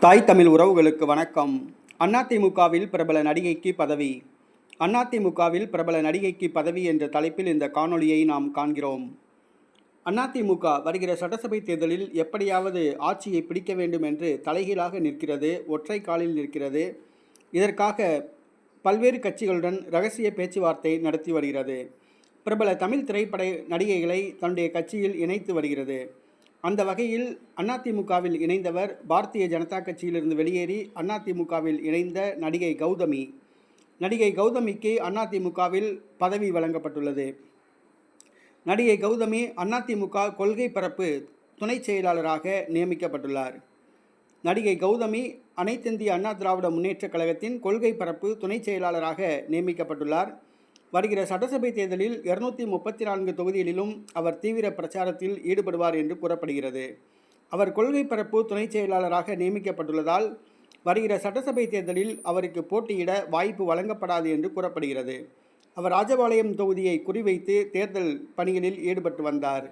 தாய் தமிழ் உறவுகளுக்கு வணக்கம். அதிமுகவில் பிரபல நடிகைக்கு பதவி. அதிமுகவில் பிரபல நடிகைக்கு பதவி என்ற தலைப்பில் இந்த காணொளியை நாம் காண்கிறோம். அதிமுக வருகிற சட்டசபை தேர்தலில் எப்படியாவது ஆட்சியை பிடிக்க வேண்டும் என்று தலைகீழாக நிற்கிறது ஒற்றை காலில் நிற்கிறது. இதற்காக பல்வேறு கட்சிகளுடன் ரகசிய பேச்சுவார்த்தை நடத்தி வருகிறது. பிரபல தமிழ் திரைப்பட நடிகைகளை தன்னுடைய கட்சியில் இணைத்து வருகிறது. அந்த வகையில் அதிமுகவில் இணைந்தவர் பாரதிய ஜனதா கட்சியிலிருந்து வெளியேறி அதிமுகவில் இணைந்த நடிகை கௌதமி. நடிகை கௌதமிக்கு அதிமுகவில் பதவி வழங்கப்பட்டுள்ளது. நடிகை கௌதமி அதிமுக கொள்கை பரப்பு துணை செயலாளராக நியமிக்கப்பட்டுள்ளார். நடிகை கௌதமி அனைத்திந்திய அண்ணா திராவிட முன்னேற்றக் கழகத்தின் கொள்கை பரப்பு துணை செயலாளராக நியமிக்கப்பட்டுள்ளார். வருகிற சட்டசபை தேர்தலில் இருநூத்தி முப்பத்தி நான்கு தொகுதிகளிலும் அவர் தீவிர பிரச்சாரத்தில் ஈடுபடுவார் என்று கூறப்படுகிறது. அவர் கொள்கை பரப்பு துணை செயலாளராக நியமிக்கப்பட்டுள்ளதால் வருகிற சட்டசபை தேர்தலில் அவருக்கு போட்டியிட வாய்ப்பு வழங்கப்படாது என்று கூறப்படுகிறது. அவர் ராஜபாளையம் தொகுதியை குறிவைத்து தேர்தல் பணிகளில் ஈடுபட்டு வந்தார்.